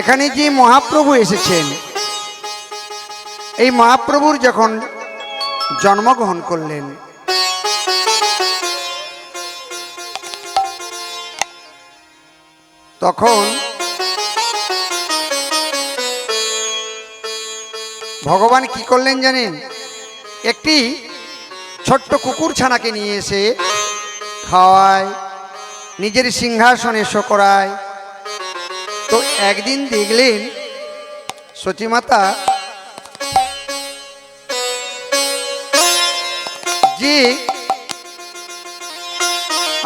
এখানে যে মহাপ্রভু এসেছেন, এই মহাপ্রভুর যখন জন্মগ্রহণ করলেন, তখন ভগবান কি করলেন জানেন? একটি ছোট্ট কুকুর ছানাকে নিয়ে এসে খাওয়ায়, নিজের সিংহাসনে শো করায় তো একদিন দেখলেন সচিমাতা যে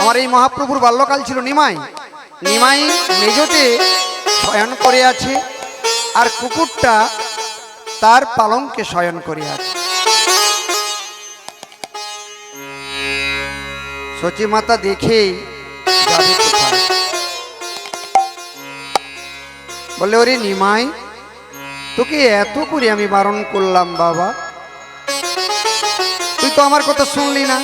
আমার এই মহাপ্রভুর বাল্যকাল ছিল নিমাই। নিমাই মেজতে শয়ন করে আছে আর কুকুরটা তার পালঙ্কে শয়ন করে আছে। সচিমাতা দেখেই যাবে বলে, ওরে নিমাই, তোকে এত করে আমি বারণ করলাম বাবা। তুই তো আমার কথা শুনলি না।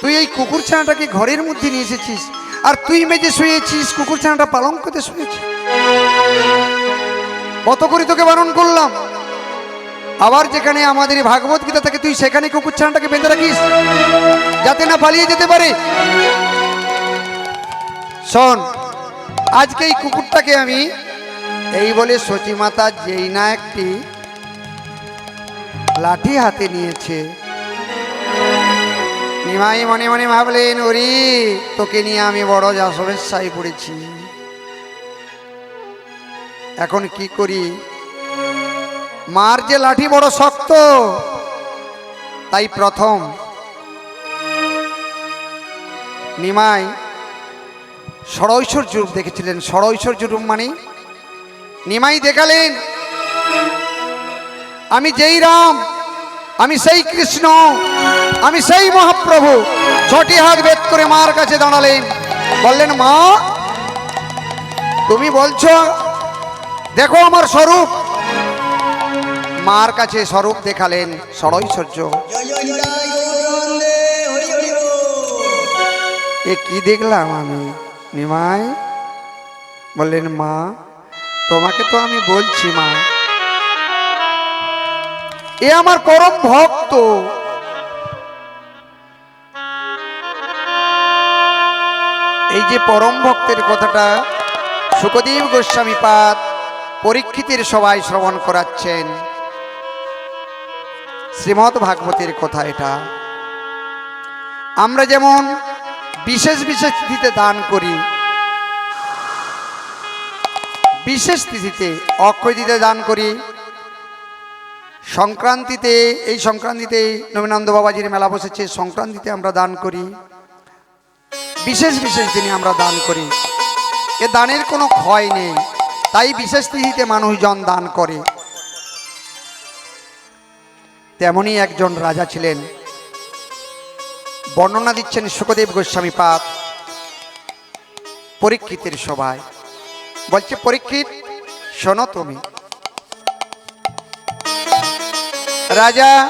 তুই এই কুকুর ছানাটাকে ঘরের মধ্যে নিয়ে এসেছিস, আর তুই মেজে শুয়েছিস, কুকুর ছানাটা পালঙ্কতে শুয়েছিস কত করে তোকে বারণ করলাম। আবার যেখানে আমাদের ভাগবত গীতা থাকে তুই সেখানে কুকুর ছানাটাকে বেঁধে রাখিস, যাতে না পালিয়ে যেতে পারে। শোন আজকে এই কুকুরটাকে আমি এই বলে সচিমাতা যেই না একটি লাঠি হাতে নিয়েছে। নিমাই মনে মনে ভাবলেন, ওরি, তোকে নিয়ে আমি বড় যা সমস্যায় পড়েছি। এখন কি করি? মার যে লাঠি বড় শক্ত, তাই প্রথম নিমাই ষড়ৈশ্বর্য রূপ দেখেছিলেন। ষড়ৈশ্বর্য রূপ মানে? নিমাই দেখালেন, আমি যেই রাম, আমি সেই কৃষ্ণ, আমি সেই মহাপ্রভু, ছটি হাত বেদ করে মার কাছে দাঁড়ালেন। বললেন, মা, তুমি বলছো, দেখো আমার স্বরূপ। মার কাছে স্বরূপ দেখালেন ষড়ৈশ্বর্য এ কি দেখলাম আমি? নিমাই বললেন, মা, তোমাকে তো আমি বলছি, মা। এ আমার পরম ভক্ত। এই যে পরম ভক্তের কথাটা সুখদেব গোস্বামী পাদ পরীক্ষিতের সবাই শ্রবণ করাচ্ছেন। শ্রীমৎ ভাগবতের কথা এটা। আমরা যেমন বিশেষ বিশেষ তিথিতে দান করি। বিশেষ তিথিতে অক্ষয় তিথিতে দান করি। সংক্রান্তিতে, এই সংক্রান্তিতে নবীনন্দ বাবাজির মেলা বসেছে, সংক্রান্তিতে আমরা দান করি। বিশেষ বিশেষ দিনে আমরা দান করি। এ দানের কোনো ক্ষয় নেই। তাই বিশেষ তিথিতে মানুষজন দান করে। তেমনই একজন রাজা ছিলেন। বর্ণনা দিচ্ছেন সুখদেব গোস্বামী পাপ পরীক্ষিতের সভায়। বলছে, পরীক্ষিত, শোনো তুমি। রাজা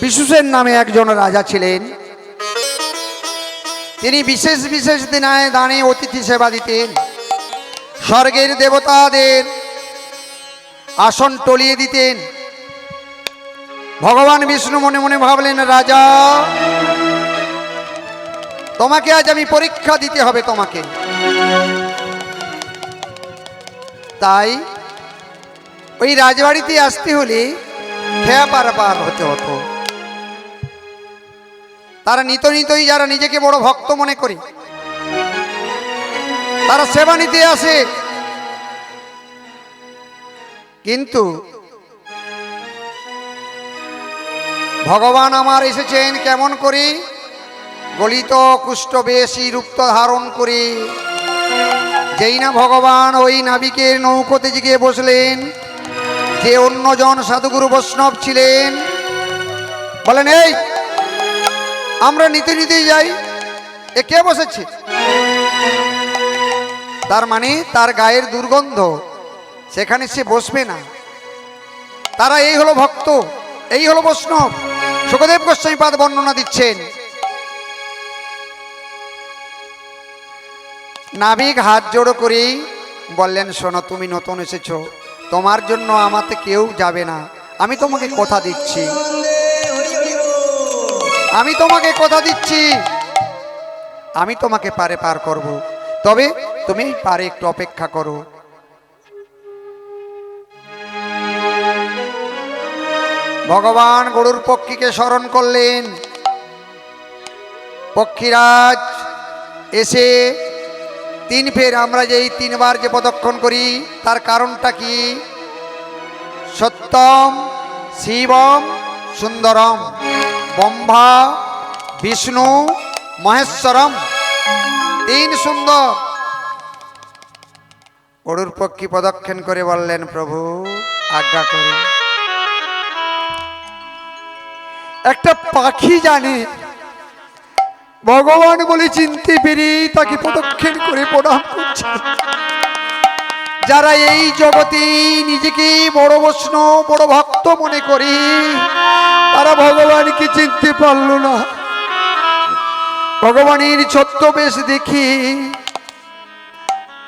বিশুসের নামে একজন রাজা ছিলেন। তিনি বিশেষ বিশেষ দিনায় দানে অতিথি সেবা দিতেন। স্বর্গের দেবতাদের আসন টলিয়ে দিতেন। ভগবান বিষ্ণু মনে মনে ভাবলেন, রাজা, তোমাকে আজ আমি পরীক্ষা দিতে হবে তোমাকে। তাই ওই রাজবাড়িতে আসতে হলে খেয়া পার পার হতে হতো। তারা নিত নিতই যারা নিজেকে বড় ভক্ত মনে করে, তারা সেবা নিতে আসে। কিন্তু ভগবান আমার এসেছেন কেমন করে? গলিত কুষ্ঠ বেশি রূপ্ত ধারণ করে। যেই না ভগবান ওই নাবিকের নৌকোতে গিয়ে বসলেন, যে অন্যজন সাধুগুরু বৈষ্ণব ছিলেন। বলেন, এই, আমরা নিতে নিতেই যাই। এ কে বসেছে? তার মানে তার গায়ের দুর্গন্ধ, সেখানে সে বসবে না। তারা, এই হলো ভক্ত, এই হলো বৈষ্ণব। সুখদেব গোস্বামী পাদ বর্ণনা দিচ্ছেন। নাবিক হাত জোড়ো করি বললেন, শোনো, তুমি নতুন এসেছ। তোমার জন্য আমাতে কেউ যাবে না। আমি তোমাকে কথা দিচ্ছি। আমি তোমাকে কথা দিচ্ছি। আমি তোমাকে পারে পার করব। তবে তুমি পারে একটু অপেক্ষা করো। ভগবান গরুর পক্ষীকে স্মরণ করলেন। পক্ষীরাজ এসে তিন ফের আমরা যেই তিনবার যে প্রদক্ষণ করি, তার কারণটা কি? সত্যম শিবম সুন্দরম ব্রহ্মা বিষ্ণু মহেশ্বরম। তিন সুন্দর। গরুর পক্ষী প্রদক্ষিণ করে বললেন, প্রভু, আজ্ঞা করুন। একটা পাখি জানে। ভগবান বলে চিনতে পেরে তাকে প্রদক্ষিণ করে প্রণাম করছে। যারা এই জগতে নিজেকে বড় বৈষ্ণব, বড় ভক্ত মনে করে, তারা ভগবানকে চিনতে পারল না। ভগবানের ছত্র বেশ দেখি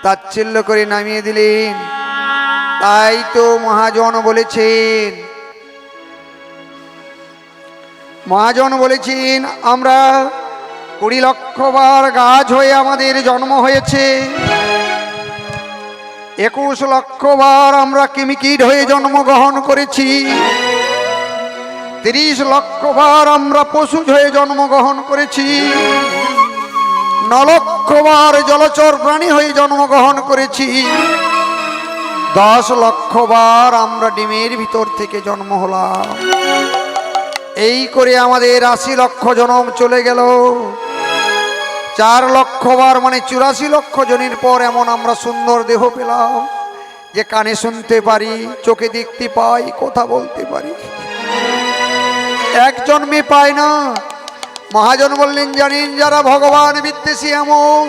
তাচ্ছিল্য করে নামিয়ে দিলেন। তাই তো মহাজন বলেছেন মহাজন বলেছেন, আমরা কুড়ি লক্ষ বার গাছ হয়ে আমাদের জন্ম হয়েছে। একুশ লক্ষ বার আমরা কিমিকিট হয়ে জন্মগ্রহণ করেছি। তিরিশ লক্ষ বার আমরা পশু হয়ে জন্মগ্রহণ করেছি। ন লক্ষ বার জলচর প্রাণী হয়ে জন্মগ্রহণ করেছি। দশ লক্ষ বার আমরা ডিমের ভিতর থেকে জন্ম হলাম। এই করে আমাদের আশি লক্ষ জনম চলে গেল। চার লক্ষ বার মানে চুরাশি লক্ষ জনের পর এমন আমরা সুন্দর দেহ পেলাম যে কানে শুনতে পারি, চোখে দেখতে পাই, কথা বলতে পারি। এক জন্মে পায় না। মহাজন বললেন, জানেন যারা ভগবান বিদ্বেষী এমন,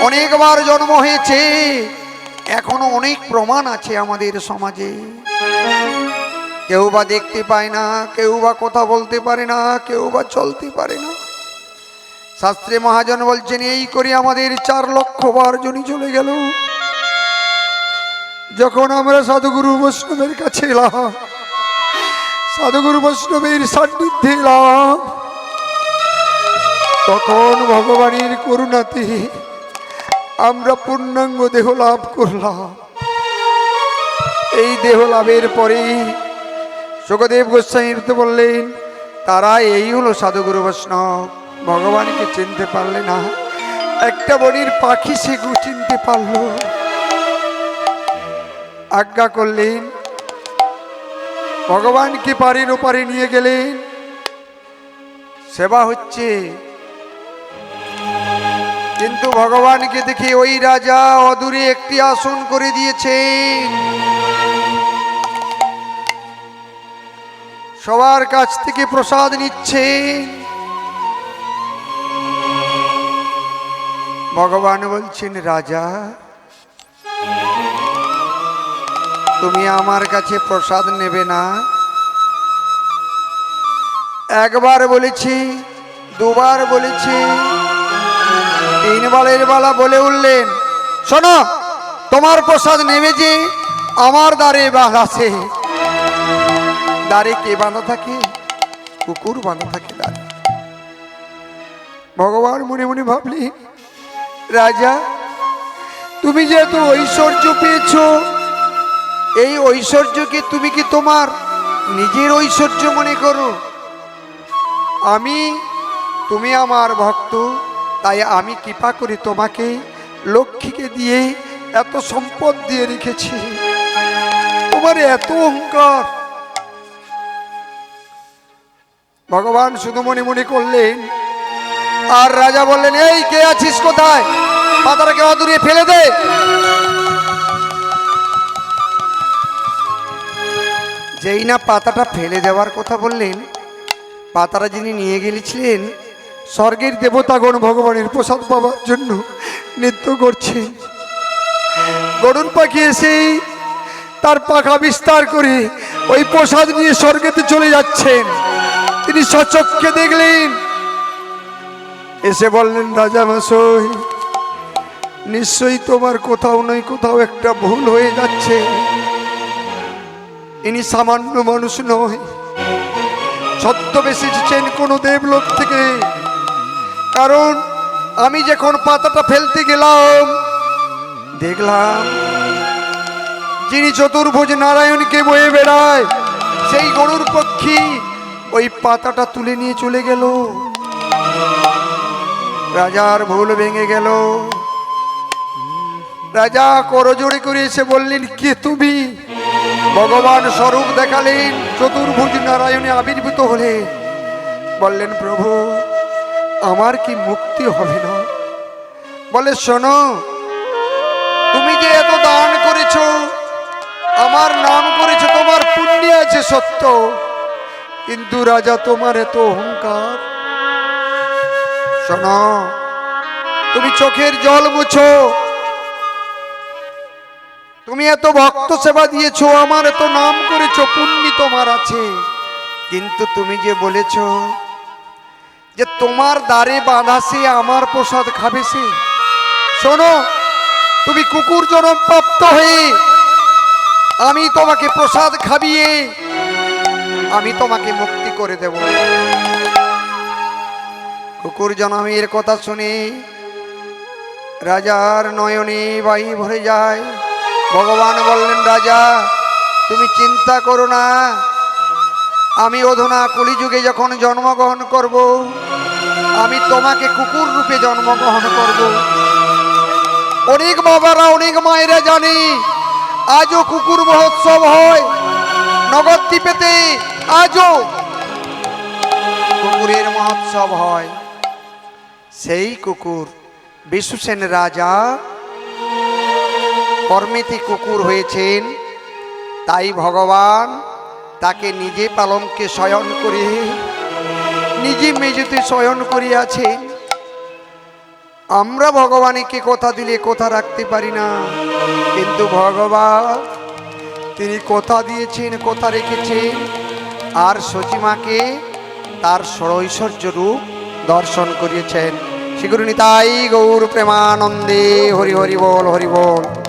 অনেকবার জন্ম হয়েছে, এখনও অনেক প্রমাণ আছে আমাদের সমাজে। কেউ বা দেখতে পায় না, কেউ বা কথা বলতে পারে না, কেউ বা চলতে পারে না। শাস্ত্রে মহাজন বলছেন, এই করে আমাদের চার লক্ষ বার জনই চলে গেল। যখন আমরা সাধুগুরু বৈষ্ণবের কাছে এলাম, সাধুগুরু বৈষ্ণবের সান্নিধ্যে এলাম, তখন ভগবানের করুণাতে আমরা পূর্ণাঙ্গ দেহ লাভ করলাম। এই দেহ লাভের পরে সুখদেব গোস্বামী তো বললেন, তারা এই হলো সাধুগুরু বৈষ্ণব। ভগবানকে চিনতে পারলে না? একটা বনির পাখি সে চিনতে পারল। আজ্ঞা করলেন ভগবানকে পারের ওপারে নিয়ে গেলেন? সেবা হচ্ছে। কিন্তু ভগবানকে দেখে ওই রাজা অদূরে একটি আসন করে দিয়েছেন। সবার কাছ থেকে প্রসাদ নিচ্ছে। ভগবান বলছেন, রাজা, তুমি আমার কাছে প্রসাদ নেবে না। একবার বলেছি, দুবার বলেছি তিনবারের বেলা বলে উঠলেন, শোনো, তোমার প্রসাদ নেবে যে আমার দ্বারে বাঁধা আছে। দ্বারে কে বাঁধা থাকে? কুকুর বাঁধা থাকে দ্বারে ভগবান মনে মনে ভাবলি, রাজা, তুমি যেহেতু ঐশ্বর্য পেয়েছ, এই ঐশ্বর্যকে তুমি কি তোমার নিজের ঐশ্বর্য মনে করো? আমি, তুমি আমার ভক্ত, তাই আমি কৃপা করে তোমাকে লক্ষ্মীকে দিয়ে এত সম্পদ দিয়ে রেখেছি। তোমার এত অহংকার ভগবান শুধু মনে মনে করলেন, আর রাজা বললেন, এই, কে আছিস কোথায়? পাতাটাকে অদূরে ফেলে দে। যেই না পাতাটা ফেলে দেওয়ার কথা বললেন, পাতাটা যিনি নিয়ে গেলেছিলেন, স্বর্গের দেবতাগণ ভগবানের প্রসাদ পাওয়ার জন্য নৃত্য করছে গরুর পাখি এসেই তার পাখা বিস্তার করে ওই প্রসাদ নিয়ে স্বর্গেতে চলে যাচ্ছেন। তিনি সচক্ষে দেখলেন। এসে বললেন, রাজা মশাই নিশ্চয়ই তোমার কোথাও নয়, কোথাও একটা ভুল হয়ে যাচ্ছে। ইনি সামান্য মানুষ নয়, ছদ্মবেশে এসেছেন কোনো দেবলোক থেকে। কারণ আমি যখন পাতাটা ফেলতে গেলাম, দেখলাম যিনি চতুর্ভুজ নারায়ণকে বয়ে বেড়ায়, সেই গরুর পক্ষী ওই পাতাটা তুলে নিয়ে চলে গেল। রাজার ভুল ভেঙে গেল। রাজা করজোড়ে করে এসে বললেন, কে তুমি? ভগবান স্বরূপ দেখালেন, চতুর্ভুজ নারায়ণে আবির্ভূত হলে বললেন, প্রভু, আমার কি মুক্তি হবে না? বলে, শোনো, তুমি যে এত দান করেছ, আমার নাম করেছ, তোমার পুণ্য আছে সত্য। কিন্তু রাজা তোমার এত অহংকার? শোনো, তুমি চোখের জল মুছো। তুমি এত ভক্ত সেবা দিয়েছ, আমার এত নাম করেছ, পুণ্য তোমার আছে। কিন্তু তুমি যে বলেছ যে তোমার দ্বারে বাঁধা সে আমার প্রসাদ খাবে সে, শোনো, তুমি কুকুর জনম প্রাপ্ত হয়ে আমি তোমাকে প্রসাদ খাবিয়ে আমি তোমাকে মুক্তি করে দেব। কুকুর জনমের কথা শুনে, রাজার নয়নে বাই ভরে যায়। ভগবান বললেন, রাজা, তুমি চিন্তা করো না। আমি অধুনা কলিযুগে যখন জন্মগ্রহণ করব, আমি তোমাকে কুকুর রূপে জন্মগ্রহণ করব। অনেক বাবারা, অনেক মায়েরা জানে, আজও কুকুর মহোৎসব হয়। নগদ আজও কুকুরের মহোৎসব হয়। সেই কুকুর বিশ্বসেন রাজা কর্মেতে কুকুর হয়েছেন। তাই ভগবান তাকে নিজে পালনকে শয়ন করে, নিজে মেঝেতে শয়ন করিয়াছেন। আমরা ভগবানকে কথা দিলে কথা রাখতে পারি না, কিন্তু ভগবান তিনি কথা দিয়েছেন, কথা রেখেছেন। আর সচিমাকে তার সরৈশ্বর্য রূপ দর্শন করিয়েছেন। শ্রীগুরু নিতাই গৌর প্রেমানন্দে হরি হরি বল হরি বল।